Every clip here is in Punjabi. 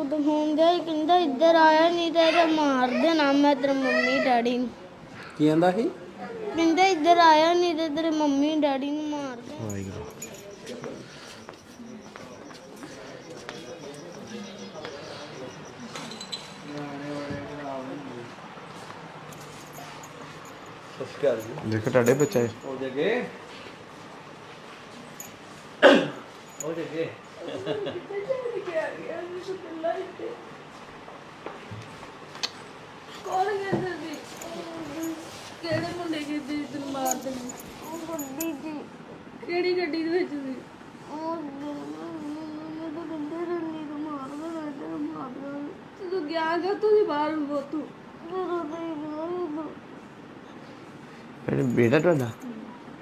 ਉਹ ਦਿਖਾਉਣ ਗਿਆ ਸੀ, ਕਹਿੰਦਾ ਇੱਧਰ ਆਇਆ ਨਹੀਂ ਤੇ ਇਹਦੇ ਮਾਰ ਦੇਣਾ ਮੈਂ ਤੇਰੇ ਮੰਮੀ ਡੈਡੀ ਨੂੰ। ਕੀ ਕਹਿੰਦਾ ਸੀ? ਕਹਿੰਦਾ ਇੱਧਰ ਆਇਆ ਨਹੀਂ ਤੇ ਤੇਰੇ ਮੰਮੀ ਡੈਡੀ ਨੂੰ ਮਾਰ ਦੇਣਾ। ਵਾਹਿਗੁਰੂ। ਸਸਕਾਰ ਜੀ। ਦੇਖੋ ਤੁਹਾਡੇ ਬੱਚਾ। ਹੈ ਜਗੇ? ਹੋ ਜਗੇ। ਕਿਹੜੇ ਮੁੰਡੇ ਕਿਤੇ ਤੈਨੂੰ ਮਾਰ ਦੇਣੇ ਉਹ ਗੱਡੀ ਜੀ ਕਿਹੜੀ ਗੱਡੀ ਦੇ ਵਿੱਚ ਸੀ ਉਹ ਮੈਨੂੰ ਤਾਂ ਕਹਿੰਦੇ ਰੰਨੀ ਨੂੰ? ਮਾਰ ਦੇਣਾ ਤੇਰੇ ਤੂੰ ਗਿਆ ਗਾ ਤੂੰ ਹੀ ਬਾਹਰ ਨੂੰ ਤੂੰ ਬੇਟਾ ਤੁਹਾਡਾ?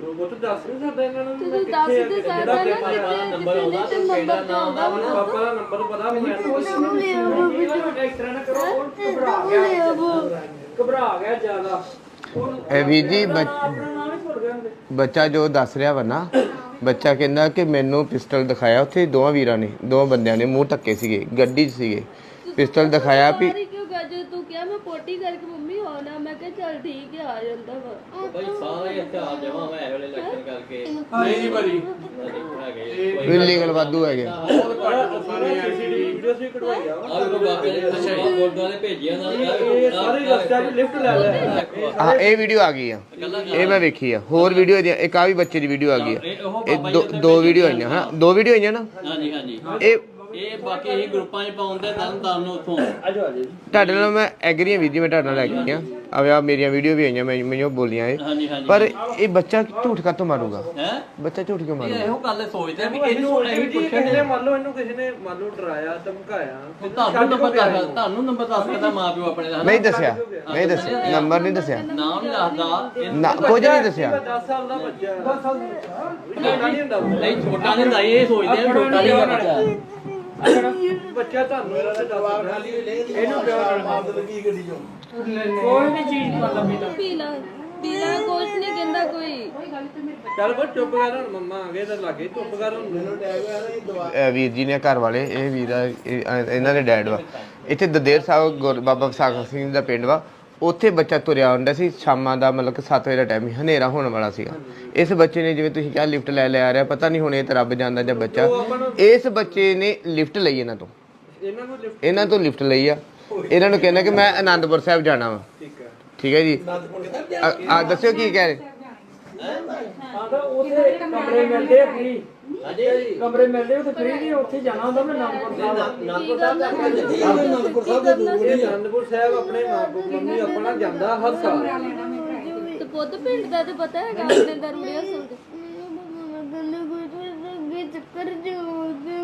ਉਹ ਤਾਂ ਦੱਸ ਨਹੀਂ ਸਕਦਾ ਇਹਨਾਂ ਨੂੰ ਤੂੰ ਦੱਸ ਦੇ ਸਕਦਾ ਨਾ ਕਿਤੇ ਨੰਬਰ ਆਉਂਦਾ ਤੇ ਨੰਬਰ ਤੇ ਆਉਂਦਾ ਵਾ। ਪਾਪਾ ਦਾ ਨੰਬਰ ਪਤਾ ਮੈਨੂੰ ਉਹਨੂੰ ਲਿਆ ਉਹ ਇਸ ਤਰ੍ਹਾਂ ਨਾ ਕਰੋ ਉਹ ਘਬਰਾ ਗਿਆ ਘਬਰਾ ਗਿਆ ਜ਼ਿਆਦਾ। ਇਹ ਵੀਰ ਜੀ ਬੱਚ- ਜੋ ਦੱਸ ਰਿਹਾ ਵਾ ਨਾ ਬੱਚਾ ਕਹਿੰਦਾ ਕਿ ਮੈਨੂੰ ਪਿਸਟਲ ਦਿਖਾਇਆ ਉੱਥੇ ਦੋਵਾਂ ਵੀਰਾਂ ਨੇ ਦੋ ਬੰਦਿਆਂ ਨੇ ਮੂੰਹ ਟੱਕੇ ਸੀਗੇ ਗੱਡੀ 'ਚ ਸੀਗੇ। ਪਿਸਟਲ ਦਿਖਾਇਆ ਵੀ ਪੋਟੀ ਕਰਕੇ ਮੰਮੀ ਹੋਣਾ ਮੈਂ ਕਿਹਾ ਚੱਲ ਠੀਕ ਹੈ ਆ ਜਾਂਦਾ ਵਾ। ਭਾਈ ਸਾਰੇ ਇੱਥੇ ਆ ਜਾਵਾਂ ਮੈਂ ਇਹ ਵੇਲੇ ਇਲੈਕਸ਼ਨ ਕਰਕੇ। ਨਹੀਂ ਜੀ ਬੜੀ ਹੈਗੇ ਇਲੀਗਲ ਵਾਧੂ ਹੈਗੇ। ਸਾਰੇ ਐਲਸੀਡੀ ਵੀ ਬਾਬੇ ਨੇ ਅੱਛਾ ਇਹ ਗੁਰਦੁਆਰੇ ਭੇਜਿਆ ਨਾਲ। ਇਹ ਸਾਰੇ ਰਸਤਿਆਂ 'ਚ ਲਿਫਟ ਲੈ ਲਿਆ। ਹਾਂ ਇਹ ਵੀਡੀਓ ਆ ਗਈ ਆ। ਇਹ ਮੈਂ ਵੇਖੀ ਆ। ਹੋਰ ਵੀਡੀਓ ਦੀ ਇੱਕ ਆ ਵੀ ਬੱਚੇ ਦੀ ਵੀਡੀਓ ਆ ਗਈ ਆ। ਇਹ ਦੋ ਵੀਡੀਓ ਆਈਆਂ ਹਾਂ। ਦੋ ਵੀਡੀਓ ਆਈਆਂ ਨਾ? ਹਾਂਜੀ ਹਾਂਜੀ। ਇਹ ਇਹ ਬਾਕੀ ਇਹ ਗਰੁੱਪਾਂ 'ਚ ਪਾਉਂਦੇ ਤਰਨ ਤਾਰਨ ਨੂੰ ਉੱਥੋਂ ਆਜੋ ਆਜੋ ਤੁਹਾਡੇ ਨਾਲ ਮੈਂ ਐਗਰੀ ਹਾਂ ਵੀਰ ਜੀ ਮੈਂ ਤੁਹਾਡੇ ਨਾਲ ਲੈ ਕੇ ਆ ਆ ਆ ਮੇਰੀਆਂ ਵੀਡੀਓ ਵੀ ਆਈਆਂ ਮੈਂ ਮੈਨੂੰ ਬੋਲੀਆਂ ਇਹ ਹਾਂਜੀ ਹਾਂਜੀ ਪਰ ਇਹ ਬੱਚਾ ਝੂਠ ਕਾਤੋਂ ਮਾਰੂਗਾ ਹੈ ਬੱਚਾ ਝੂਠ ਕਿਉਂ ਇਹ ਮਾਰੂਗਾ ਇਹੋ ਗੱਲ ਸੋਚਦੇ ਆ ਵੀ ਇਹਨੂੰ ਇਹ ਵੀ ਕਿਸੇ ਨੇ ਮੰਨ ਲਓ ਇਹਨੂੰ ਕਿਸੇ ਨੇ ਮੰਨ ਲਓ ਡਰਾਇਆ ਧਮਕਾਇਆ ਤੇ ਤੁਹਾਨੂੰ ਨੰਬਰ ਦੱਸ ਤੁਹਾਨੂੰ ਨੰਬਰ ਦੱਸ ਸਕਦਾ ਮਾਂ ਪਿਓ ਆਪਣੇ ਦਾ ਨਹੀਂ ਦੱਸਿਆ ਨਹੀਂ ਦੱਸਿਆ ਨੰਬਰ ਨਹੀਂ ਦੱਸਿਆ ਨਾਮ ਨਹੀਂ ਦੱਸਦਾ ਇਹ- ਨਾ ਕੁਝ ਨਹੀਂ ਦੱਸਿਆ 10 ਸਾਲ ਦਾ ਬੱਚਾ 10 ਸਾਲ ਦਾ ਨਹੀਂ ਹੁੰਦਾ ਨਹੀਂ ਛੋਟਾ ਨਹੀਂ ਹੁੰਦਾ ਇਹ ਸੋਚਦੇ ਆ ਵੀ ਛੋਟਾ ਨਹੀਂ ਬੱਚਾ ਬੱਚਾ ਤੁਹਾਨੂੰ ਇਹਦਾ ਜਵਾਬ ਇਹਨੂੰ ਪਿਆਰ ਨਾਲ ਮਾਰ ਕੀ ਗੱਡੀ ਚੋਂ। ਕੋਈ ਵੀ ਚੀਜ਼ ਪਤਾ ਪੀਤਾ ਪੀਲਾ ਪੀਲਾ ਕੁਛ ਨਹੀਂ ਕਹਿੰਦਾ ਕੋਈ। ਚੱਲ ਬਸ ਚੁੱਪ ਕਰ ਹੁਣ ਮੰਮਾ ਆ ਗਏ ਤਾਂ ਲੱਗੇ ਚੁੱਪ ਕਰ ਹੁਣ। ਮੈਨੂੰ ਟੈਗ ਹੋਇਆ ਨਾ ਦਵਾ। ਇਹ ਵੀਰ ਜੀ ਨੇ ਘਰ ਵਾਲੇ ਇਹ ਵੀਰ ਆ, ਇਹ- ਇਹ- ਇਹਨਾਂ ਦੇ ਡੈਡ ਵਾ। ਇੱਥੇ ਦਦੇਰ ਸਾਹਿਬ ਗੁਰ- ਬਾਬਾ ਵਿਸਾਖ ਸਿੰਘ ਦਾ ਪਿੰਡ ਵਾ। ਉੱਥੇ ਬੱਚਾ ਤੁਰਿਆ ਹੁੰਦਾ ਸੀ ਸ਼ਾਮਾਂ ਦਾ ਮਤਲਬ ਕਿ 7 ਵਜੇ ਦਾ ਟਾਈਮ ਹਨੇਰਾ ਹੋਣ ਵਾਲਾ ਸੀਗਾ। ਇਸ ਬੱਚੇ ਨੇ ਜਿਵੇਂ ਤੁਸੀਂ ਕਿਹਾ ਲਿਫਟ ਲੈ ਲਿਆ ਰਿਹਾ ਪਤਾ ਨਹੀਂ ਹੁਣ ਇਹ ਤਾਂ ਰੱਬ ਜਾਣਦਾ ਜਾਂ ਬੱਚਾ। ਇਸ ਬੱਚੇ ਨੇ ਲਿਫਟ ਲਈ ਇਹਨਾਂ ਤੋਂ। ਇਹਨਾਂ ਨੂੰ ਲਿਫਟ ਇਹਨਾਂ ਤੋਂ ਲਿਫਟ ਲਈ ਆ। ਇਹਨਾਂ ਨੂੰ ਕਹਿੰਦਾ ਕਿ ਮੈਂ ਆਨੰਦਪੁਰ ਸਾਹਿਬ ਜਾਣਾ ਵਾ। ਠੀਕ ਹੈ। ਠੀਕ ਹੈ ਜੀ। ਆ ਆ ਦੱਸਿਓ ਕੀ ਕਹਿ ਰਹੇ? ਆਂਦਾ ਉੱਥੇ ਕਮਰੇ ਮਿਲਦੇ ਆ ਫ੍ਰੀ ਹਾਂਜੀ ਕਮਰੇ ਮਿਲਦੇ ਉੱਥੇ ਫ੍ਰੀ ਨਹੀਂ ਉੱਥੇ ਜਾਣਾ ਹੁੰਦਾ ਮੈਂ ਨਾਨਕਪੁਰ ਸਾਹਿਬ ਨਾਨਕਪੁਰ ਸਾਹਿਬ ਨਾਨਕਪੁਰ ਸਾਹਿਬ ਦੇ ਦੂਰ ਨਹੀਂ ਆਨੰਦਪੁਰ ਸਾਹਿਬ ਆਪਣੇ ਮਾਂ ਮੰਮੀ ਆਪਣਾ ਜਾਂਦਾ ਹਰ ਸਾਲ। ਤੇ ਪੁੱਤ ਪਿੰਡ ਦਾ ਤੇ ਪਤਾ ਹੈਗਾ ਆਪਣੇ ਦਰੂੜਿਆ ਸੁਣਦੇ ਕਹਿੰਦੇ ਕੋਈ ਤਾਂ ਅੱਗੇ ਚੱਕਰ ਜਾਉਂਦੇ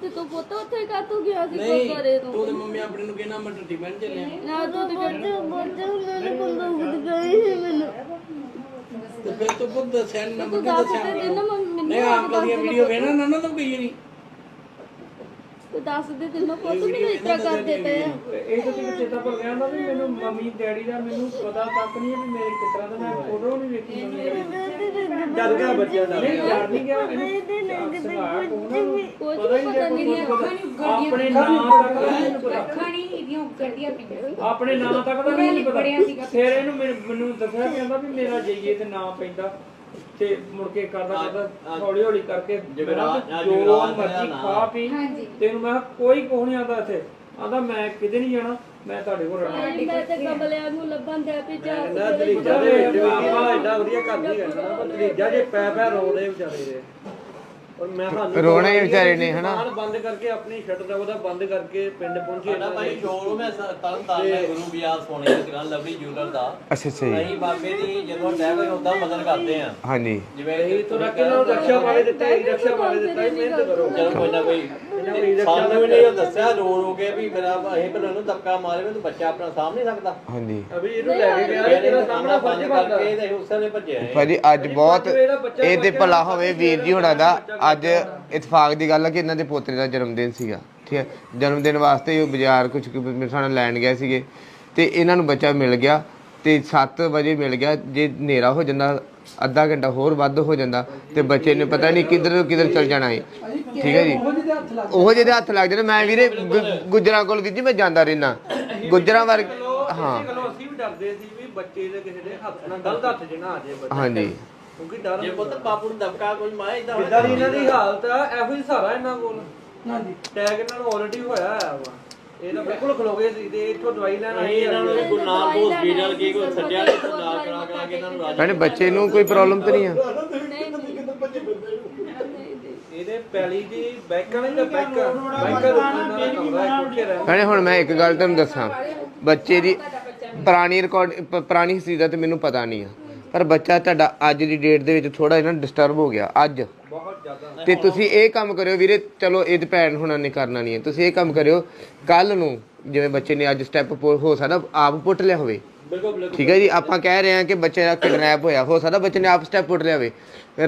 ਤੇ ਤੂੰ ਪੁੱਤ ਉੱਥੇ ਕਾ ਤੂੰ ਗਿਆ ਸੀ ਗੁਰਦੁਆਰੇ ਤੋਂ? ਉਹਦੇ ਮੰਮੀ ਆਪਣੇ ਨੂੰ ਕਿਹਨਾਂ ਮੈਂ ਟੱਟੀ ਬਣ ਚੱਲਿਆ। ਨਾ ਤੂੰ ਤੇ ਬੱਚੇ ਬੱਚੇ ਉਹਨਾਂ ਨੇ ਬੰਦੂਕ ਦਿਖਾਈ ਸੀ ਮੈਨੂੰ। ਤੇ ਫਿਰ ਤੂੰ ਬੁੱਧ ਦੱਸਿਆ ਨੀ, ਤੂੰ ਦੱਸ ਦੇ ਦੇ ਨਾ। ਮੰਮੀ ਨਹੀਂ ਅੰਕਲ ਦੀਆਂ ਵੀਡੀਓ ਵੇਖਣਾ ਨਾ ਨਾ ਤਾਂ ਕਹੀ ਨਹੀਂ ਤੂੰ ਦੱਸ ਦੇ ਤੈਨੂੰ ਪੁੱਤ ਮੈਨੂੰ ਇਸ ਤਰ੍ਹਾਂ ਕਰਦੇ ਪਏ ਆ। ਇਹ ਤਾਂ ਕਿਤੇ ਚੇਤਾ ਭੁੱਲ ਗਿਆ ਹੁੰਦਾ ਵੀ ਮੈਨੂੰ ਮੰਮੀ ਡੈਡੀ ਦਾ ਮੈਨੂੰ ਪਤਾ ਤੱਕ ਨਹੀਂ ਹੈ ਵੀ ਮੇਰੇ ਕਿਸ ਤਰ੍ਹਾਂ ਦਾ ਮੈਂ ਫੋਟੋ ਨਹੀਂ ਵੇਖੀ ਮੰਮੀ ਡਰ ਗਿਆ ਬੱਚਾ ਡਰ ਨਹੀਂ ਡਰ ਨਹੀਂ ਗਿਆ ਆਪਣੇ ਨਾਂ ਤੱਕ ਦਾ ਨਹੀਂ ਪਤਾ। ਆਪਣੇ ਨਾਂ ਤੱਕ ਦਾ ਨਹੀਂ ਪਤਾ। ਫਿਰ ਇਹਨੂੰ ਮੈਨੂੰ ਮੈਨੂੰ ਦੱਸਿਆ ਕਹਿੰਦਾ ਵੀ ਮੇਰਾ ਜਈਏ ਤੇ ਨਾਂ ਪੈਂਦਾ। ਤੇ ਮੁੜ ਕੇ ਕਰਦਾ ਕਰਦਾ ਹੌਲੀ ਹੌਲੀ ਕਰਕੇ ਮੇਰਾ ਆ ਜੋ ਮਰਜ਼ੀ ਮੇਰਾ ਨਾਂ। ਖਾ ਪੀ। ਹਾਂਜੀ। ਤੈਨੂੰ ਮੈਂ ਕਿਹਾ ਕੋਈ ਕੋਹ ਨਹੀਂ ਆਉਂਦਾ ਇੱਥੇ। ਆਂਦਾ ਮੈਂ ਕਿਤੇ ਨਹੀਂ ਜਾਣਾ ਮੈਂ ਤੁਹਾਡੇ ਕੋਲ ਰਹਿਣਾ। ਮੈਂ ਤੇ ਕਮਲਿਆਂ ਨੂੰ ਲੱਭਣ ਦੇ ਵੀ ਜਾ ਨਾ ਦਲੀਜਾ ਦੇ ਆਪਾਂ ਐਡਾ ਵਧੀਆ ਕਰਦੀ ਰਹਿਣਾ ਪਰ ਦਲੀਜਾ ਜੇ ਪੈ ਪੈ ਰੋਦੇ ਵਿਚਾਰੇ ਦੇ। ਔਰ ਮੈਂ ਸਾਨੂੰ ਰੋਣੇ ਹੀ ਵਿਚਾਰੇ ਨੇ, ਹਨਾ? ਦੁਕਾਨ ਬੰਦ ਕਰਕੇ ਆਪਣੀ ਸ਼ਟਰ ਦਾ ਉਹਦਾ ਬੰਦ ਕਰਕੇ ਪਿੰਡ ਪਹੁੰਚੇ ਸਾਡਾ ਭਾਈ ਸ਼ੋਰੂਮ ਹੈ ਤਰਨ ਤਾਰਨ ਦਾ ਗੁਰੂ ਬਿਆਸ ਸੋਨੇ ਦੀ ਦੁਕਾਨ ਲਵਲੀ ਜੂਲਰ ਦਾ। ਅੱਛਾ ਅੱਛਾ ਜੀ। ਅਸੀਂ ਬਾਬੇ ਦੀ ਜਦੋਂ ਕੋਈ ਹੁੰਦਾ ਮਦਦ ਕਰਦੇ ਆ ਹਾਂਜੀ। ਜਿਵੇਂ ਇਹ ਤੋਂ ਰੱਖ ਕੇ ਰਕਸ਼ਾ ਵਾਲੇ ਦਿੱਤਾ ਹੀ ਰਕਸ਼ਾ ਵਾਲੇ ਦਿੱਤਾ ਹੀ ਮਿਹਨਤ ਕਰੋ। ਜਦੋਂ ਕੋਈ ਨਾ ਕੋਈ ਸਾਨੂੰ ਵੀ ਨਹੀਂ ਉਹ ਦੱਸਿਆ ਰੋ ਰੋ ਕੇ ਵੀ ਮੇਰਾ ਅਸੀਂ ਪਹਿਲਾਂ ਉਹਨੂੰ ਧੱਕਾ ਮਾਰੇ ਤੂੰ ਬੱਚਾ ਆਪਣਾ ਸਾਂਭ ਨਹੀਂ ਸਕਦਾ। ਹਾਂਜੀ। ਅਭੀ ਇਹਨੂੰ ਲੈ ਕੇ ਗਿਆ ਤੇਰਾ ਸਾਹਮਣਾ ਫਰਜ਼ ਕਰਕੇ ਤੇ ਉਸੇ ਨੇ ਭੱਜਿਆ ਇਹ। ਭਾਜੀ ਅੱਜ ਬਹੁਤ ਇਹ ਤੇ ਭਲਾ ਹੋਵੇ ਵੀਰ ਜੀ ਹੁਣਾਂ ਦਾ ਅੱਜ ਇਤਫਾਕ ਦੀ ਗੱਲ ਹੈ ਕਿ ਇਹਨਾਂ ਦੇ ਪੋਤਰੇ ਦਾ ਜਨਮ ਦਿਨ ਸੀਗਾ ਠੀਕ ਹੈ? ਜਨਮ ਦਿਨ ਵਾਸਤੇ ਉਹ ਬਾਜ਼ਾਰ ਕੁਝ ਮੇਰੇ ਨਾਲ ਲੈਣ ਗਏ ਸੀਗੇ ਤੇ ਇਹਨਾਂ ਨੂੰ ਬੱਚਾ ਮਿਲ ਗਿਆ ਤੇ 7 ਵਜੇ ਮਿਲ ਗਿਆ ਜੇ ਹਨੇਰਾ ਹੋ ਜਾਂਦਾ ਅੱਧਾ ਘੰਟਾ ਹੋਰ ਵੱਧ ਹੋ ਜਾਂਦਾ ਤੇ ਬੱਚੇ ਨੇ ਪਤਾ ਨਹੀਂ ਕਿੱਧਰ ਕਿੱਧਰ ਚਲ ਜਾਣਾ ਹੈ ਠੀਕ ਹੈ ਜੀ? ਉਹ ਜਿਹਦੇ ਹੱਥ ਲੱਗ ਜਾਣ ਮੈਂ ਵੀਰੇ ਗੁੱਜਰਾਂ ਕੋਲ ਵੀ ਜੀ ਮੈਂ ਜਾਂਦਾ ਰਹਿਣਾ ਗੁੱਜਰਾਂ ਵਰ ਹਾਂ। ਅਸੀਂ ਵੀ ਡਰਦੇ ਸੀ ਵੀ ਬੱਚੇ ਦੇ ਕਿਸੇ ਦੇ ਹੱਥ ਨਾਲ ਗਲਤ ਹੱਥ ਜਣਾ ਆ ਜੇ ਬੱਚੇ। ਹਾਂਜੀ। ਕਿਉਂਕਿ ਡਰ ਜੇ ਪੁੱਤ ਬਾਪੂ ਨੂੰ ਦਬਕਾ ਕੋਈ ਮਾਇਆ ਇਦਾਂ ਇਦਾਂ ਦੀ ਇਹਨਾਂ ਦੀ ਹਾਲਤ ਆ ਇਹੋ ਹੀ ਸਹਾਰਾ ਇਹਨਾਂ ਕੋਲ। ਹਾਂਜੀ। ਟੈਗ ਇਹਨਾਂ ਨੂੰ ਆਲਰੇਡੀ ਹੋਇਆ ਆ ਵਾ। ਇਹ ਤਾਂ ਬਿਲਕੁਲ ਖਲੋ ਗਏ ਸੀ ਤੇ ਇੱਥੋਂ ਦਵਾਈ ਲੈਣ ਆਏ ਇਹਨਾਂ ਨੂੰ ਗੁਰੂ ਨਾਨਕ ਹਸਪੀਟਲ ਕੀ ਕੋਈ ਸੱਜਿਆ ਨਹੀਂ ਸਰਦਾਰ ਕਰਾ ਕਰਾ ਕੇ ਇਹਨਾਂ ਨੂੰ ਰਾਜੀ ਭੈਣੇ ਬੱਚੇ ਨੂੰ ਕੋਈ ਪ੍ਰੋਬਲਮ ਤਾਂ ਨਹੀਂ ਆ? ਇਹਦੇ ਪੈਲੀ ਦੀ ਬੈਕਾਂ ਨਹੀਂ ਤਾਂ ਬੈਕ ਬੈਕਾਂ ਦੇ ਕਮਰਾ ਹੈ ਕੋਠੇ ਰਹਿ ਭੈਣੇ ਹੁਣ ਮੈਂ ਇੱਕ ਗੱਲ ਤੁਹਾਨੂੰ ਦੱਸਾਂ। ਬੱਚੇ ਦੀ ਪੁਰਾਣੀ ਰਿਕਾਰਡ ਪੁਰਾਣੀ ਹਿਸਟਰੀ ਦਾ ਤੇ ਮੈਨੂੰ ਪਤਾ ਨਹੀਂ ਆ। ਪਰ ਬੱਚਾ ਤੁਹਾਡਾ ਅੱਜ ਦੀ ਡੇਟ ਦੇ ਵਿੱਚ ਥੋੜਾ ਜਿਹਾ ਡਿਸਟਰਬ ਹੋ ਗਿਆ, ਅੱਜ। ਬਹੁਤ ਜ਼ਿਆਦਾ ਤੇ ਤੁਸੀਂ ਇਹ ਕੰਮ ਕਰਿਓ ਵੀਰੇ, ਚਲੋ ਇਹ ਤੇ ਭੈਣ ਹੁਣਾਂ ਨੇ ਕਰਨਾ ਨਹੀਂ ਹੈ। ਤੁਸੀਂ ਇਹ ਕੰਮ ਕਰਿਓ ਕੱਲ ਨੂੰ ਜਿਵੇਂ ਬੱਚੇ ਨੇ ਅੱਜ ਸਟੈਪ ਹੋ ਸਕਦਾ, ਆਪ ਪੁੱਟ ਲਿਆ ਹੋਵੇ। ਬਿਲਕੁਲ ਬਿਲਕੁਲ ਠੀਕ ਹੈ ਜੀ ਆਪਾਂ ਕਹਿ ਰਹੇ ਹਾਂ ਕਿ ਬੱਚੇ ਦਾ ਕਿਡਨੈਪ ਹੋਇਆ। ਹੋ ਸਕਦਾ ਬੱਚੇ ਨੇ ਆਪ ਸਟੈਪ ਪੁੱਟ ਲਿਆ ਹੋਵੇ।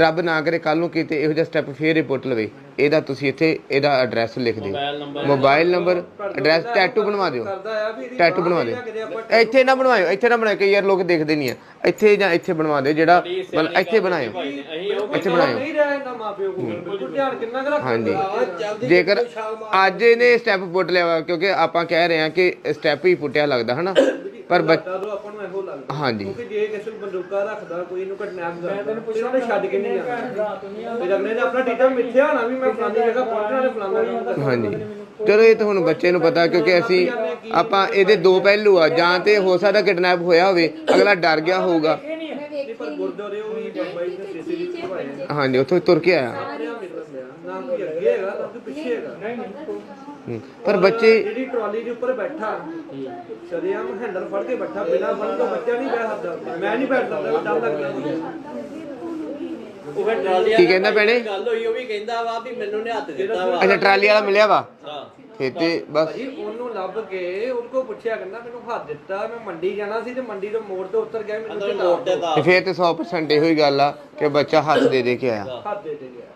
ਰੱਬ ਨਾ ਕਰੇ ਕੱਲ ਨੂੰ ਕਿਤੇ ਇਹੋ ਜਿਹਾ ਸਟੈਪ ਫੇਰ ਹੀ ਪੁੱਟ ਲਵੇ। ਇਹਦਾ ਤੁਸੀਂ ਇੱਥੇ ਇਹਦਾ ਐਡਰੈਸ ਲਿਖ ਦਿਓ। Mobile number mobile number address tattoo ਬਣਵਾ ਦਿਓ। ਵੀ ਟੈਟੂ ਬਣਵਾ ਦਿਓ। ਇੱਥੇ ਨਾ ਬਣਵਾਇਓ ਇੱਥੇ ਨਾ ਬਣਾਇਓ ਕਈ ਯਾਰ ਲੋਕ ਦੇਖਦੇ ਨਹੀਂ ਆ। ਇੱਥੇ ਜਾਂ ਇੱਥੇ ਬਣਵਾ ਦਿਓ ਜਿਹੜਾ ਮਤਲਬ ਇੱਥੇ ਬਣਾਇਓ। ਇੱਥੇ ਬਣਾਇਓ। ਹਾਂਜੀ। ਜੇਕਰ ਅੱਜ ਇਹਨੇ ਸਟੈਪ ਪੁੱਟ ਲਿਆ ਵਾ ਕਿਉਂਕਿ ਆਪਾਂ ਕਹਿ ਰਹੇ ਹਾਂ ਕਿ ਸਟੈਪ ਹੀ ਪੁੱਟਿਆ ਲੱਗਦਾ ਹਨਾ? ਪਰ ਬੱਚ- ਤਾਂ ਦੋ ਆਪਾਂ ਨੂੰ ਇਹੋ ਲੱਗਦਾ। ਹਾਂਜੀ। ਕਿਉਂਕਿ ਜੇ ਕਿਸੇ ਨੂੰ ਬੰਦੂਕਾ ਰੱਖਦਾ ਕੋਈ ਇਹਨੂੰ ਕਿਡਨੈਪ ਕਰਦਾ ਤੇ ਉਹਨੇ ਛੱਡ ਕੇ ਨਹੀਂ ਜਾਣਾ। ਫਿਰ ਅਗਲੇ ਨੇ ਆਪਣਾ ਟੀਚਾ ਮਿੱਥਿਆ ਹੋਣਾ ਵੀ ਮੈਂ ਫਲਾਨੀ ਜਗ੍ਹਾ ਪਹੁੰਚਣਾ ਤੇ ਫਲਾਨਾ ਕੰਮ ਕਰਨਾ ਹਾਂਜੀ। ਚਲੋ ਇਹ ਤਾਂ ਹੁਣ ਬੱਚੇ ਨੂੰ ਪਤਾ ਕਿਉਂਕਿ ਅਸੀਂ ਆਪਾਂ ਇਹਦੇ ਦੋ ਪਹਿਲੂ ਆ ਜਾਂ ਤੇ ਹੋ ਸਕਦਾ ਕਿਡਨੈਪ ਹੋਇਆ ਹੋਵੇ ਅਗਲਾ ਡਰ ਗਿਆ ਹੋਊਗਾ। ਨਹੀਂ ਪਰ ਗੁਰਦੁਆਰੇ ਉਹ ਵੀ ਬਾਬਾ ਜੀ ਨੇ ਸੀਸੀਟੀਵੀ ਘਵਾਏ ਆ ਹਾਂਜੀ ਉੱਥੋਂ ਤੁਰ ਕੇ ਆਇਆ। ਨਾ ਕੋਈ ਅੱਗੇ ਹੈਗਾ ਨਾ ਕੋਈ ਪਿੱਛੇ ਹੈਗਾ। ਨਹੀਂ ਪਰ ਬੱਚੇ ਜਿਹੜੀ ਟਰਾਲੀ ਦੇ ਉੱਪਰ ਬੈਠਾ ਸ਼ਰਿਆਮ ਹੈਂਡਲ ਫੜ ਕੇ ਬੈਠਾ ਬਿਨਾਂ ਫੜ ਤੋਂ ਬੱਚਾ ਨਹੀਂ ਬੈਠ ਸਕਦਾ। ਮੈਂ ਨਹੀਂ ਬੈਠ ਸਕਦਾ ਡਰ ਲੱਗਦਾ ਉਹ ਫਿਰ ਟਰਾਲੀ ਕੀ ਕਹਿੰਦਾ ਭੈਣੇ? ਗੱਲ ਹੋਈ ਉਹ ਵੀ ਕਹਿੰਦਾ ਵਾ ਵੀ ਮੈਨੂੰ ਨੇ ਹੱਥ ਦਿੱਤਾ ਵਾ। ਅੱਛਾ ਟਰਾਲੀ ਵਾਲਾ ਮਿਲਿਆ ਵਾ? ਹਾਂ। ਫੇਰ ਤੇ ਬਸ। ਭਾਜੀ ਉਹਨੂੰ ਲੱਭ ਕੇ ਕੋਲ ਪੁੱਛਿਆ ਕਹਿੰਦਾ ਮੈਨੂੰ ਹੱਥ ਦਿੱਤਾ ਮੈਂ ਮੰਡੀ ਜਾਣਾ ਸੀ ਤੇ ਮੰਡੀ ਤੋਂ ਮੋੜ ਤੋਂ ਉੱਤਰ ਗਿਆ ਮੈਨੂੰ ਅੰਦਰ ਚੇਤਾ ਮੋੜ ਤੇ ਦਾ ਤੇ। ਫੇਰ ਤੇ 100% ਇਹੋ ਹੀ ਗੱਲ ਆ ਕਿ ਬੱਚਾ ਹੱਥ ਦੇ ਦੇ ਕੇ ਆਇਆ। ਹੱਥ ਦੇ ਦੇ ਗਿਆ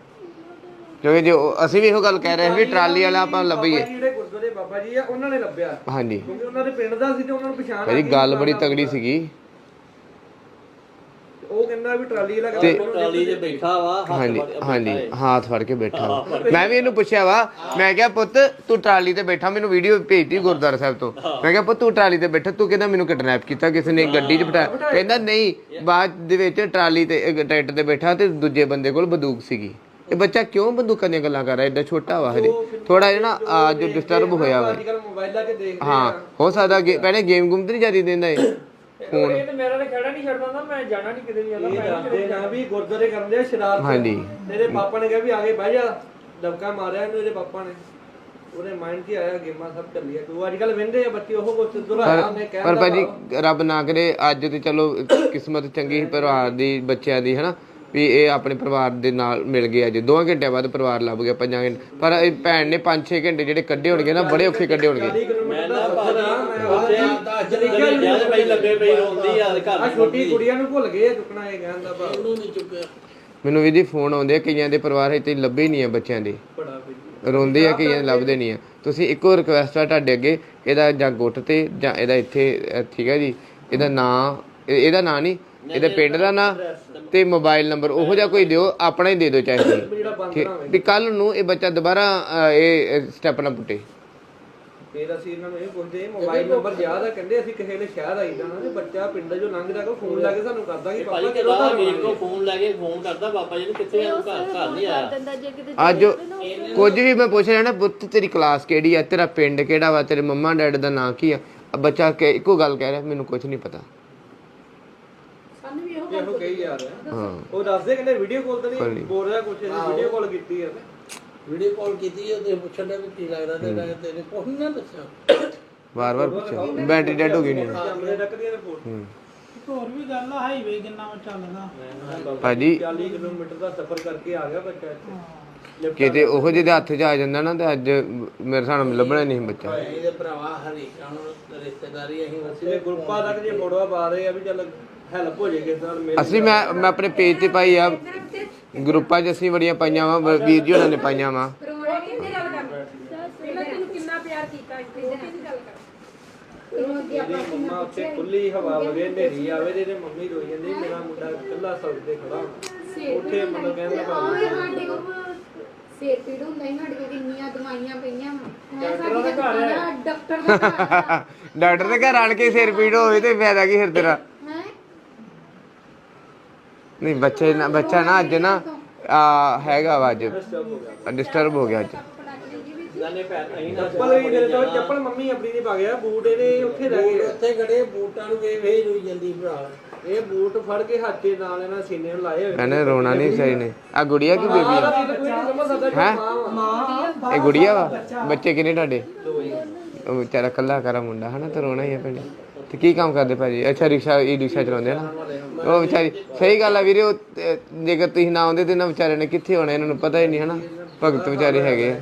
ਕਿਉਂਕਿ ਜੇ ਉਹ- ਅਸੀਂ ਵੀ ਇਹੋ ਗੱਲ ਕਹਿ ਰਹੇ ਸੀ ਵੀ ਟਰਾਲੀ ਵਾਲਾ ਆਪਾਂ ਲੱਭੀਏ। ਬਾਬਾ ਜੀ ਜਿਹੜੇ ਗੁਰਦੁਆਰੇ ਬਾਬਾ ਜੀ ਆ ਉਹਨਾਂ ਨੇ ਲੱਭਿਆ। ਹਾਂਜੀ। ਕਿਉਂਕਿ ਉਹਨਾਂ ਦੇ ਪਿੰਡ ਦਾ ਸੀ ਤੇ ਉਹਨਾਂ ਨੂੰ ਪਛਾਣ ਆ ਭਾਜੀ ਗਈ ਗੱਲ ਬੜੀ ਤਗੜੀ ਸੀਗੀ। ਉਹ ਕਹਿੰਦਾ ਵੀ ਟਰਾਲੀ ਵਾਲਾ ਤੇ- ਕਹਿੰਦਾ ਟਰਾਲੀ 'ਚ ਬੈਠਾ ਵਾ ਹੱਥ ਹਾਂਜੀ ਫੜ ਕੇ ਹਾਂਜੀ ਹੈ। ਹੱਥ ਫੜ ਕੇ ਬੈਠਾ ਵਾ। ਮੈਂ ਵੀ ਇਹਨੂੰ ਪੁੱਛਿਆ ਵਾ ਮੈਂ ਕਿਹਾ ਪੁੱਤ ਤੂੰ ਟਰਾਲੀ ਤੇ ਬੈਠਾ ਮੈਨੂੰ ਵੀਡੀਓ ਭੇਜਤੀ ਗੁਰਦੁਆਰਾ ਸਾਹਿਬ ਤੋਂ। ਮੈਂ ਕਿਹਾ ਪੁੱਤ ਤੂੰ ਟਰਾਲੀ ਤੇ ਬੈਠਾ ਤੂੰ ਕਹਿੰਦਾ ਮੈਨੂੰ ਕਿਡਨੈਪ ਕੀਤਾ ਕਿਸੇ ਨੇ ਗੱਡੀ 'ਚ ਬਿਠਾਇਆ। ਕਹਿੰਦਾ ਨਹੀਂ ਬਾਅਦ ਦੇ ਵਿੱਚ ਟਰਾਲੀ ਤੇ ਅਹ, ਟਰੈਕਟਰ ਤੇ ਬੈਠਾ ਤੇ ਦੂਜੇ ਬੰਦੇ ਕੋਲ ਬੰਦੂਕ ਸੀਗੀ। ਇਹ ਬੱਚਾ ਕਿਉਂ ਬੰਦੂਕਾਂ ਦੀਆਂ ਗੱਲਾਂ ਕਰ ਰਿਹਾ? ਐਡਾ ਛੋਟਾ ਵਾ ਹਜੇ। ਥੋੜਾ ਜਿਹਾ ਨਾ ਆ ਜੋ ਡਿਸਟਰਬ ਹੋਇਆ ਵਾ। ਅੱਜ ਕੱਲ ਮੋਬਾਈਲਾਂ 'ਚ ਦੇਖਦੇ ਹਾਂ ਹੋ ਸਕਦਾ ਗੇ- ਪਹਿਲੇ ਗੇਮ ਗੁੰਮ ਤੇ ਨਹੀਂ ਦਿੰਦਾ ਇਹ। ਹੁਣ ਇਹ ਤੇ ਮੇਰਾ ਤੇ ਖੜਾ ਨਹੀਂ ਛੱਡਦਾ ਨਾ ਮੈਂ ਜਾਣਾ ਨਹੀਂ ਕਿਤੇ ਵੀ ਆਉਂਦਾ ਮੈਂ ਜਾਣਦੇ ਨਾ ਵੀ ਗੁਰਦੁਆਰੇ ਕਰਦੇ ਆ ਸ਼ਰਾਰਤ। ਹਾਂਜੀ। ਤੇਰੇ ਪਾਪਾ ਨੇ ਕਿਹਾ ਵੀ ਆਗੇ ਬਹਿ ਜਾ ਦਬਕਾ ਮਾਰਿਆ ਇਹਨੂੰ ਇਹਦੇ ਪਾਪਾ ਨੇ। ਉਹਦੇ ਮਾਈਂਡ 'ਚ ਹੀ ਆਇਆ ਗੇਮਾਂ ਸਭ ਚੱਲੀਆਂ। ਤੂੰ ਅੱਜ ਕੱਲ ਵੰਦੇ ਆ ਬੱਚੇ ਉਹ ਕੁਝ ਦੁਹਰਾਇਆ ਉਹਨੇ ਪਰ ਕਹਿੰਦਾ ਭਾਜੀ ਰੱਬ ਨਾ ਕਰੇ ਅੱਜ ਤੇ ਚਲੋ ਕਿਸਮਤ ਚੰਗੀ ਸੀ ਪਰਿਵਾਰ ਦੀ ਬੱਚਿਆਂ ਦੀ ਹਨਾ? ਵੀ ਇਹ ਆਪਣੇ ਪਰਿਵਾਰ ਦੇ ਨਾਲ ਮਿਲ ਗਏ ਅੱਜ 2 ਘੰਟਿਆਂ ਬਾਅਦ ਪਰਿਵਾਰ ਲੱਭ ਗਿਆ ਪੰਜਾਂ ਘੰਟੇ ਪਰ ਇਹ ਭੈਣ ਨੇ 5-6 ਘੰਟੇ ਜਿਹੜੇ ਕੱਢੇ ਹੋਣਗੇ ਨਾ ਬੜੇ ਔਖੇ ਕੱਢੇ ਹੋਣਗੇ। ਮੈਂ ਨਾ ਭਾਜੀ ਉੱਥੇ ਜਦ ਪਈ ਲੱਗੇ ਪਈ ਰੋਂਦੀ ਆ ਘਰ ਆ ਛੋਟੀ ਕੁੜੀਆਂ ਨੂੰ ਭੁੱਲ ਗਏ ਆ ਚੁੱਕਣਾ ਇਹ ਕਹਿੰਦਾ ਬਾ ਮੈਨੂੰ ਵੀ ਜੀ ਫੋਨ ਆਉਂਦੇ ਆ ਕਈਆਂ ਦੇ ਪਰਿਵਾਰ ਇੱਥੇ ਲੱਭੇ ਹੀ ਨਹੀਂ ਆ ਬੱਚਿਆਂ ਦੇ। ਰੋਂਦੇ ਆ ਕਈਆਂ ਦੇ ਲੱਭਦੇ ਨਹੀਂ ਆ। ਤੁਸੀਂ ਇੱਕੋ ਰਿਕੁਐਸਟ ਆ ਤੁਹਾਡੇ ਅੱਗੇ ਇਹਦਾ ਜਾਂ ਗੁੱਟ ਤੇ ਜਾਂ ਇਹਦਾ ਇੱਥੇ ਠੀਕ ਹੈ ਜੀ ਇਹਦਾ ਨਾਂ ਇਹ- ਇਹਦਾ ਨਾਂ ਨਹੀਂ ਇਹਦੇ ਪਿੰਡ ਦਾ ਨਾਂ? ਤੇ ਮੋਬਾਈਲ ਨੰਬਰ ਉਹੋ ਜਿਹਾ ਕੋਈ ਦਿਓ ਆਪਣਾ ਹੀ ਦੇ ਦਿਓ ਚਾਹੇ ਤੁਸੀਂ। ਜਿਹੜਾ ਬੰਦ ਠੀਕ। ਨਾ ਹੋਵੇ ਵੀ ਕੱਲ ਨੂੰ ਇਹ ਬੱਚਾ ਦੁਬਾਰਾ ਇਹ ਸਟੈਪ ਨਾ ਪੁੱਟੇ। ਫਿਰ ਅਸੀਂ ਇਹਨਾਂ ਨੂੰ ਇਹ ਪੁੱਛਦੇ ਮੋਬਾਈਲ ਨੰਬਰ ਯਾਦ ਆ ਕਹਿੰਦੇ ਅਸੀਂ ਕਿਸੇ ਦੇ ਸ਼ਹਿਰ ਆਈਦਾ ਨਾ ਤੇ ਬੱਚਾ ਪਿੰਡ ਚੋਂ ਲੰਘਦਾ ਕੋ ਫੋਨ ਲਾ ਕੇ ਸਾਨੂੰ ਕਰਦਾ ਕਿ ਭਾਜੀ ਪਾਪਾ ਕਿ ਚਲੋ ਬਾਹਰ ਘਰ ਵੀਰ ਕੋ ਫੋਨ ਲੈ ਕੇ ਫੋਨ ਕਰਦਾ ਬਾਬਾ ਜੀ ਨੂੰ ਕਿੱਥੇ ਆ ਤੂੰ ਘਰ ਘਰ ਨਹੀਂ ਆਇਆ। ਦਿੰਦਾ ਜੇ ਕਿਤੇ ਅੱਜ ਕੁਝ ਵੀ ਮੈਂ ਪੁੱਛ ਰਿਹਾ ਨਾ ਪੁੱਤ ਤੇਰੀ ਕਲਾਸ ਕਿਹੜੀ ਆ? ਤੇਰਾ ਪਿੰਡ ਕਿਹੜਾ ਵਾ? ਤੇਰੇ ਮੰਮਾ ਡੈਡ ਦਾ ਨਾਂ ਕੀ ਆ? ਆ ਬੱਚਾ ਕਿ ਇੱਕੋ ਗੱਲ ਕਹਿ ਰਿਹਾ ਮੈਨੂੰ ਕੁਝ ਨਹੀਂ ਪਤਾ। ਸਾਨੂੰ ਵੀ ਇਹੋ ਇਹੋ ਕਹੀ ਯਾਰ ਹਾਂ। ਉਹ ਦੱਸਦੇ ਕਹਿੰਦੇ ਵੀਡੀਓ ਕਾਲ ਤੇ ਕੋਈ ਨਹੀਂ। ਨਹੀਂ। ਬੋਲ ਰਿਹਾ ਕੁਛ ਅਸੀਂ ਵੀਡੀਓ ਕਾਲ ਕੀਤੀ ਹੈ ਵੀਡੀਓ ਕਾਲ ਕੀਤੀ ਹੈ ਤੇ ਪੁੱਛਣ ਦਾ ਵੀ ਕੀ ਲੱਗਦਾ ਤੇ ਮੈਂ ਕਿਹਾ ਤੇਰੇ ਕੋਲ ਨਾ ਦੱਸਿਆ। ਵਾਰ-ਵਾਰ ਪੁੱਛੋ ਬੈਟਰੀ ਡੈਡ ਹੋ ਗਈ ਨਹੀਂ ਕੈਮਰੇ ਡੱਕਦੀਆਂ ਨੇ ਫੋਨ ਹੂੰ। ਹੋਰ ਵੀ ਗੱਲ ਆ ਹਾਈਵੇ ਕਿੰਨਾ ਵਾ ਚੱਲਦਾ। ਭਾਜੀ। 40 ਕਿਲੋਮੀਟਰ ਦਾ ਸਫ਼ਰ ਕਰਕੇ ਆ ਗਿਆ ਬੱਚਾ ਇੱਥੇ। ਕਿਤੇ ਉਹੋ ਜਿਹੇ ਦੇ ਹੱਥ 'ਚ ਆ ਜਾਂਦਾ ਨਾ ਤੇ ਅੱਜ ਮੇਰੇ ਨਾਲ ਲੱਭਣਾ ਨਹੀਂ ਬੱਚਾ। ਇਹਦੇ ਭਰਾਵਾ ਹਰੀਕਾਂ ਨੂੰ ਰਿਸ਼ਤੇਦਾਰੀ ਅਸੀਂ ਵਸੇ ਇਹ ਗਰੁੱਪਾਂ ਤੱਕ ਜੇ ਫੋਟੋਆਂ ਪਾ ਰਹੇ ਆ ਵੀ ਚੱਲ ਹੈਲਪ ਹੋ ਜਾਏਗੀ ਨਾਲ ਮੇਰੇ ਅਸੀਂ ਮੈਂ ਮੈਂ ਆਪਣੇ ਪੇਜ ਤੇ ਪਾਈ ਆ। ਗਰੁੱਪਾਂ 'ਚ ਅਸੀਂ ਬੜੀਆਂ ਪਾਈਆਂ ਵਾ ਵੀਰ ਜੀ ਉਹਨਾਂ ਨੇ ਪਾਈਆਂ ਵਾ। ਨਹੀਂ ਦੀ ਗੱਲ ਕਰ ਪਹਿਲਾਂ ਤੈਨੂੰ ਕਿੰਨਾ ਪਿਆਰ ਕੀਤਾ ਇੱਥੇ ਉਹ ਕਿਹਦੀ ਗੱਲ ਕਰ ਇਹਦੀ ਮੰਮਾ ਉੱਥੇ ਖੁੱਲੀ ਹਵਾ ਵਗੇ ਹਨੇਰੀ ਆਵੇ ਤੇ ਇਹਦੇ ਮੰਮੀ ਰੋਈ ਜਾਂਦੀ ਮੇਰਾ ਮੁੰਡਾ ਇਕੱਲਾ ਸੌਦੇ ਖੜਾ। ਹੋਣਾ। ਉੱਥੇ ਮਤਲਬ ਕਹਿੰਦਾ ਬਾਬਾ ਸਾਡੇ ਕੋਲ। ਸਿਰ ਪੀੜ ਹੁੰਦਾ ਹੀ ਸਾਡੇ ਕੋਲ ਕਿੰਨੀਆਂ ਦਵਾਈਆਂ ਪਈਆਂ ਵਾ। ਡਾਕਟਰਾਂ ਦਾ ਘਰ ਹੈ। ਡਾਕਟਰ ਦਾ ਘਰ ਹੈ ਡਾਕਟਰ ਦੇ ਘਰ ਆਣ ਕੇ ਸਿਰ ਪੀੜ ਹੋਵੇ ਤੇ ਫਾਇਦਾ ਕੀ ਫਿਰ ਤੇਰਾ? ਨਹੀਂ ਬੱਚੇ ਨਾ ਬੱਚਾ ਨਾ ਅੱਜ ਨਾ ਆ ਹੈਗਾ ਵਾ ਅੱਜ। ਡਿਸਟਰਬ ਹੋ ਗਿਆ ਅੱਜ। ਜਾਨੇ ਪੈਰ ਅਹੀਂ ਨਾ ਚੱਪਲ ਵੀ ਮੇਰੇ ਤੋਂ ਚੱਪਲ ਮੰਮੀ ਆਪਣੀ ਨਹੀਂ ਪਾ ਗਿਆ ਬੂਟ ਇਹਦੇ ਉੱਥੇ ਰਹਿ ਬੂਟ ਗਏ ਉੱਥੇ ਖੜੇ ਬੂਟਾਂ ਨੂੰ ਵੇਖ ਵੇਖ ਰੋਈ ਜਾਂਦੀ ਭਰਾ? ਇਹ ਬੂਟ ਫੜ ਕੇ ਹੱਥ ਨਾਲ ਇਹਨਾਂ ਸੀਨੇ ਨੂੰ ਲਾਏ ਹੋਏ। ਮੈਨੇ ਰੋਣਾ ਨਹੀਂ ਚਾਹੀਨੇ ਆ ਗੁੜੀਆ ਕੀ ਬੇਬੀ ਆ? ਤਾਂ ਕੋਈ ਨਹੀਂ ਸਮਝ ਸਕਦਾ ਹੈਂ? ਕਿ ਮਾਂ ਵਾ ਇਹ ਗੁੜੀਆ ਵਾ? ਬੱਚੇ। ਕਿੰਨੇ ਤੁਹਾਡੇ? ਉਹ ਵਿਚਾਰਾ ਕੱਲਾ ਕਰਾ ਮੁੰਡਾ ਹਨਾ ਤੇ ਰੋਣਾ ਹੀ ਆ ਭੈਣੇ। ਤੇ ਕੀ ਕੰਮ ਕਰਦੇ ਭਾਜੀ? ਅੱਛਾ ਰਿਕਸ਼ਾ ਇਹ ਰਿਕਸ਼ਾ ਚਲਾਉਂਦੇ ਆ ਨਾ? ਉਹ ਵਿਚਾਰੀ ਸਹੀ ਗੱਲ ਆ ਵੀਰੇ ਉਹ ਤੇ ਜੇਕਰ ਤੁਸੀਂ ਨਾ ਆਉਂਦੇ ਤੇ ਨਾ ਵਿਚਾਰੇ ਨੇ ਕਿੱਥੇ ਹੋਣਾ ਇਹਨਾਂ ਨੂੰ ਪਤਾ ਹੀ ਨਹੀਂ ਹਨਾ? ਭਗਤ ਵਿਚਾਰੇ ਹੈਗੇ ਆ।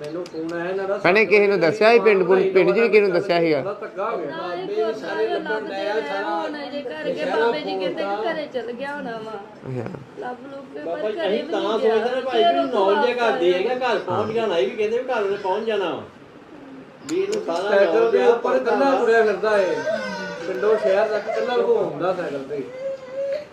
ਮੈਨੂੰ ਫੋਨ ਆਇਆ ਇਹਨਾਂ ਦਾ ਭੈਣੇ ਕਿਸੇ ਨੂੰ ਦੱਸਿਆ ਸੀ ਪਿੰਡ ਪੁੰਡ- ਪਿੰਡ 'ਚ ਵੀ ਕਿਸੇ ਨੂੰ ਦੱਸਿਆ ਸੀਗਾ? ਬੜਾ ਧੱਕਾ ਹੋ ਗਿਆ। ਬਾਬੇ ਸਾਰੇ ਲੱਭਣ ਡਿਆ ਸਾਰਾ ਜੇ ਘਰ ਕੇ ਬਾਬੇ ਜੀ ਕਹਿੰਦੇ ਕਿ ਘਰੇ ਚਲ ਗਿਆ ਹੋਣਾ ਵਾ। ਅੱਛਾ। ਲੱਭ ਲੁੱਭ ਕੇ ਬਾਬਾ ਪਰ ਜੀ ਘਰੇ ਅਸੀਂ ਵੀ ਤਾਂ ਨਹੀਂ ਸੋਚਦੇ ਨੇ ਭਾਈ ਵੀ ਨੌਲੇਜ ਘਰ ਦੀ ਹੈਗਾ ਘਰ ਪਹੁੰਚ ਜਾਣਾ ਇਹ ਵੀ ਕਹਿੰਦੇ ਵੀ ਘਰ ਉਹਨੇ ਪਹੁੰਚ ਜਾਣਾ। ਵਾ। ਵੀ ਇਹਨੂੰ ਸਾਰਾ ਸਾਈਕਲ ਦੇ knowledge ਆ, ਉੱਪਰ ਪਤਾ ਕੱਲਾ। ਤੁਰਿਆ ਫਿਰਦਾ ਏ। ਪਿੰਡੋਂ ਸ਼ਹਿਰ ਤੱਕ ਕੱਲਾ ਘੁੰਮਦਾ ਸਾਈਕਲ ਤੇ।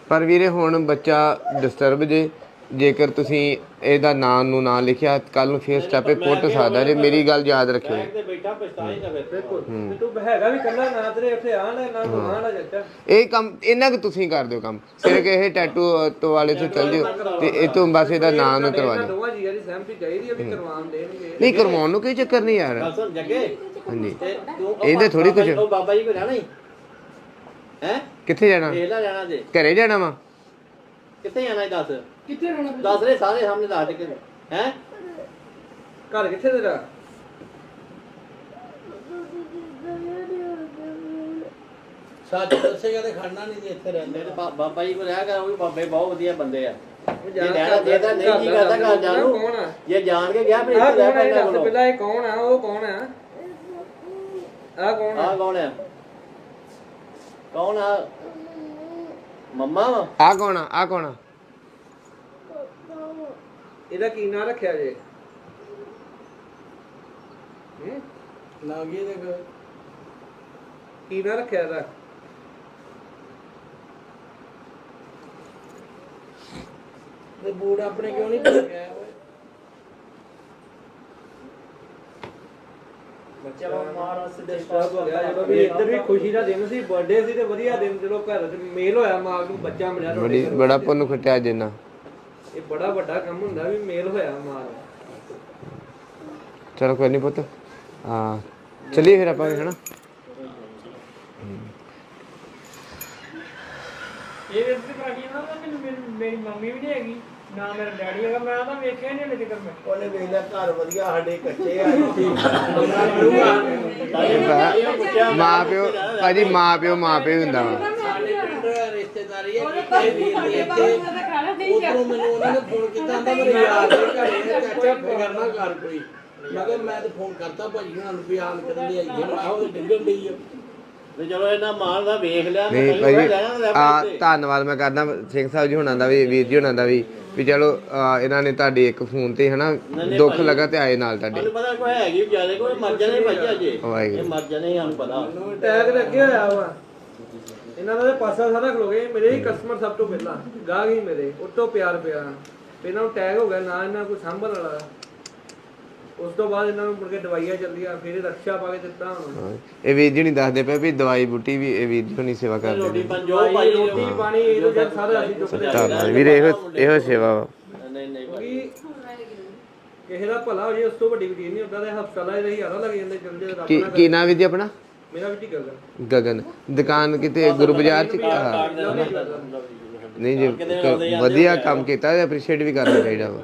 ਪਰ ਵੀਰੇ ਹੁਣ ਬੱਚਾ ਡਿਸਟਰਬ ਜੇ ਜੇਕਰ ਤੁਸੀਂ ਇਹਦਾ ਨਾਂ ਨੂੰ ਨਾਂ ਲਿਖਿਆ ਕੱਲ ਨੂੰ ਫੇਸ ਟਾਪੇ ਪੁੱਟ ਸਕਦਾ ਜੇ ਮੇਰੀ ਗੱਲ ਯਾਦ ਰੱਖਿਓ। ਤੇ ਬੈਠਾ ਪਛਤਾਏਗਾ ਫਿਰ। ਬਿਲਕੁਲ। ਤੇ ਤੂੰ ਹੈਗਾ ਵੀ ਕੱਲਾ ਨਾ ਤੇਰੇ ਉੱਥੇ ਆਣ ਨਾ ਤੂੰ ਆਣ ਨਾ ਜੱਟਾ ਇਹ ਕੰਮ ਇਹਨਾਂ ਕਿ ਤੁਸੀਂ ਕਰ ਦਿਓ ਕੰਮ। ਸਿਰ ਕਿ ਇਹ ਟੈਟੂ ਤੋਂ ਵਾਲੇ ਤੋਂ ਚੱਲ ਜਿਓ ਤੇ ਇਹ ਤੋਂ ਬਸ ਇਹਦਾ ਨਾਂ ਨੂੰ ਕਰਵਾ ਇਹਨਾਂ ਦਿਓ। ਦੋਵਾਂ ਜੀਆਂ ਦੀ ਸਹਿਮਤੀ ਚਾਹੀਦੀ ਹੈ ਵੀ ਕਰਵਾਉਣ ਦੇਣਗੇ। ਨਹੀਂ ਕਰਵਾਉਣ ਨੂੰ ਕੋਈ ਚੱਕਰ ਨਹੀਂ ਯਾਰ। ਗੱਲ ਸੁਣ ਜੱਗੇ। ਹਾਂਜੀ। ਤੇ ਤੂੰ ਉਹ ਇਹਦੇ ਥੋੜ੍ਹੀ ਉਹ ਬਾਬਾ ਜੀ ਕੋ ਜਾਣਾ ਹੀ। ਹੈ? ਕਿੱਥੇ ਜਾਣਾ? ਵੇਲਾ ਜਾਣਾ ਜੇ। ਘਰੇ ਜਾਣਾ ਵਾ? ਕਿੱਥੇ ਜਾਣਾ ਇਹ ਦੱਸ? ਕਿੱਥੇ ਰਹਿਣਾ ਦੱਸ ਰਹੇ ਸਾਰੇ ਸਾਹਮਣੇ ਦੱਸ ਕੇ ਹੈ? ਘਰ ਕਿੱਥੇ ਤੇਰਾ? ਸੱਚ ਦੱਸੇਗਾ ਤੇ ਖੜਨਾ ਨਹੀਂ ਤੇ ਇੱਥੇ ਰਹਿੰਦੇ ਮੇਰੇ ਬਾ- ਬਾਬਾ ਜੀ ਕੋ ਰਹਿ ਕਰ ਉਹ ਵੀ ਬਾਬੇ ਬਹੁਤ ਵਧੀਆ ਬੰਦੇ ਆ। ਉਹ ਜੇ ਲੈਣਾ ਦੇ ਤਾਂ ਨਹੀਂ ਜੀ ਕਰਦਾ ਘਰ ਜਾਣ ਨੂੰ। ਕੌਣ ਆ? ਜੇ ਜਾਣ ਕੇ ਗਿਆ ਫਿਰ ਇੱਥੇ ਰਹਿ ਕੌਣ ਆ? ਇਹ ਪੈਣਾ ਦੱਸ ਕੋਲੋਂ। ਪਹਿਲਾਂ ਇਹ ਕੌਣ ਆ? ਉਹ ਕੌਣ ਆ? ਆਹ ਕੌਣ ਆ? ਆਹ ਕੌਣ ਆ? ਕੌਣ ਆ? ਮੰਮਾ? ਵਾ ਆ ਕੌਣ ਆ? ਆ ਕੌਣ ਆ? ਇਹਦਾ ਕੀ ਨਾਂ ਰੱਖਿਆ ਜੇ? ਹੂੰ? ਲਾਗੇ ਦੇ। ਕੀ ਨਾਂ ਰੱਖਿਆ ਇਹਦਾ? ਤੇ ਬੂਟ ਆਪਣੇ ਕਿਉਂ ਨਹੀਂ ਪਾ ਕੇ ਆਇਆ ਓਏ ਬੱਚਾ ਮਾਰ ਸਿੱਧੇ ਡਿਸਟਰਬ ਹੋ ਗਿਆ ਜਦੋਂ ਵੀ ਇੱਧਰ ਵੀ ਖੁਸ਼ੀ ਦਾ ਦਿਨ ਸੀ ਬਰਥਡੇ ਸੀ ਤੇ ਵਧੀਆ ਦਿਨ ਚਲੋ ਘਰ ਚ ਮੇਲ ਹੋਇਆ ਮਾਂ ਨੂੰ ਬੱਚਾ ਮਿਲਿਆ ਤੁਹਾਡੇ ਬੜੀ ਘਰੋਂ। ਬੜਾ ਪੁੰਨ ਖਟਿਆ ਜਿੰਨਾ। ਇਹ ਬੜਾ ਵੱਡਾ ਕੰਮ ਹੁੰਦਾ ਵੀ ਮੇਲ ਹੋਇਆ ਮਾਂ ਦਾ ਚਲੋ ਕੋਈ ਨਹੀਂ ਪੁੱਤ। ਹਾਂ ਚੱਲੀਏ ਫਿਰ ਆਪਾਂ ਵੀ ਹਨਾ? ਇਹ ਵੀ ਤੇ ਕਾਟੀ ਨਾ ਮੈਨੂੰ ਮੇਰੀ- ਮੇਰੀ ਮੰਮੀ ਵੀ ਨਹੀਂ ਹੈਗੀ ਨਾ ਮੇਰਾ ਡੈਡੀ ਹੈਗਾ ਮੈਂ ਤਾਂ ਵੇਖਿਆ ਨਹੀਂ ਹਲੇ ਤੱਕ ਮੈਂ। ਉਹਨੇ ਵੇਖ ਲਿਆ ਘਰ ਵਧੀਆ ਸਾਡੇ ਕੱਚੇ ਆ ਮਾਂ ਪਿਓ। ਭਾਜੀ ਮਾਂ ਪਿਓ ਮਾਂ ਪਿਓ ਹੀ ਹੁੰਦਾ ਵਾ। ਸਾਡੇ ਪਿੰਡ ਰਿਸ਼ਤੇਦਾਰੀ ਹੈ ਕਿਤੇ ਵੀ ਨਹੀਂ ਇੱਥੇ। ਉਧਰੋਂ ਮੈਨੂੰ ਉਹਨਾਂ ਨੇ ਫੋਨ ਕੀਤਾ ਆਂਦਾ ਮੇਰੇ ਯਾਰ ਦੇ ਘਰੇ ਚਾਚਾ ਫਿਕਰ ਨਾ ਕਰ ਕੋਈ। ਮੈਂ ਕਿਹਾ ਮੈਂ ਤੇ ਫੋਨ ਕਰਤਾ ਭਾਜੀ ਉਹਨਾਂ ਨੂੰ ਵੀ ਆਨ ਕਰਨ ਲਈ ਆਈਏ ਮੈਂ ਆਹੋ ਤੇ ਡਿੱਗਣ ਡਈ ਆ। ਤੇ ਚਲੋ ਇਹਨਾਂ ਮਾਲ ਦਾ ਵੇਖ ਲਿਆ ਨਹੀਂ ਲੈ ਆ। ਧੰਨਵਾਦ ਮੈਂ ਕਰਦਾ ਸਿੰਘ ਸਾਹਿਬ ਜੀ ਹੁਣਾਂ ਦਾ ਵੀ ਵੀਰ ਜੀ ਹੁਣਾਂ ਦਾ ਵੀ ਵੀ ਚਲੋ ਇਹਨਾਂ ਨੇ ਤੁਹਾਡੀ ਇੱਕ ਫੋਨ ਤੇ ਹਨਾ ਦੁੱਖ। ਲੱਗਾ ਤੇ ਆਏ ਨਾਲ ਤੁਹਾਡੇ। ਸਾਨੂੰ ਪਤਾ ਕੋਈ ਹੈਗੀ ਵਿਚਾਰੇ ਕੋਈ ਮਰ ਜਾਣੇ ਭਾਈ ਅਜੇ ਵਾਹਿਗੁਰੂ। ਇਹ ਮਰ ਜਾਣੇ ਸਾਨੂੰ ਪਤਾ। ਟੈਗ ਲੱਗੇ ਹੋਇਆ ਵਾ। ਇਹਨਾਂ ਦਾ ਤੇ ਪਾਸਾ ਸਾਰਾ ਖਲੋ ਗਿਆ ਮੇਰੇ ਹੀ ਕਸਟਮਰ ਸਭ ਤੋਂ ਪਹਿਲਾਂ। ਗਾਹਕ ਹੀ ਮੇਰੇ ਉਤੋਂ ਪਿਆਰ ਪਿਆ। ਇਹਨਾਂ ਨੂੰ ਟੈਗ ਹੋ ਗਿਆ ਨਾ ਇਹਨਾਂ ਕੋਈ ਸੰਭਲ ਵਾਲਾ। ਉਸ ਤੋਂ ਬਾਅਦ ਇਹਨਾਂ ਨੂੰ ਮੁੜ ਕੇ ਦਵਾਈਆਂ ਚੱਲੀਆਂ ਫਿਰ ਇਹ ਰਕਸ਼ਾ ਪਾ ਕੇ ਦਿੱਤਾ ਹੁਣ ਇਹ ਵੀਰ ਜੀ ਨਹੀਂ ਦੱਸਦੇ ਪਏ ਵੀ ਦਵਾਈ ਬੂਟੀ ਵੀ ਇਹ ਵੀਰ ਜੀ ਹੁਣੀ ਸੇਵਾ ਕਰਦੇ ਰੋਟੀ ਨੇ। ਪੰਜੋ ਦਵਾਈ, ਭਾਈ ਰੋਟੀ ਪਾਣੀ ਇਹ ਤੋਂ ਜਦ ਸਾਰਾ ਅਸੀਂ ਚੁੱਕਦੇ ਹਾਂ ਧੰਨਵਾਦ ਵੀਰੇ ਇਹੋ ਇਹੋ ਸੇਵਾ ਵਾ। ਨਹੀਂ ਨਹੀਂ ਭਾਈ। ਕਿਉਂਕਿ ਕਿਸੇ ਦਾ ਭਲਾ ਹੋ ਜੇ ਉਸ ਤੋਂ ਵੱਡੀ ਵਕੀਲ ਨਹੀਂ ਹੁੰਦਾ ਤੇ ਹਸਪਤਾਲਾਂ ਦੇ ਹੀ ਆਦਾ ਲੱਗ ਜਾਂਦੇ ਜਲਦੀ ਰੱਬ ਕੀ ਨਾ ਕੀ ਨਾਮ ਵੀਰ ਜੀ ਆਪਣਾ? ਮੇਰਾ ਵੀ ਠੀਕ ਗੱਲ ਗਗਨ। ਦੁਕਾਨ ਕਿਤੇ ਗੁਰੂ ਬਾਜ਼ਾਰ ਚ? ਹਾਂ, ਨਾਲ ਨਹੀਂ ਜੀ ਵਧੀਆ ਕੰਮ ਕੀਤਾ ਤੇ ਅਪਰੀਸ਼ੀਏਟ ਵੀ ਕਰਨਾ ਚਾਹੀਦਾ ਵਾ।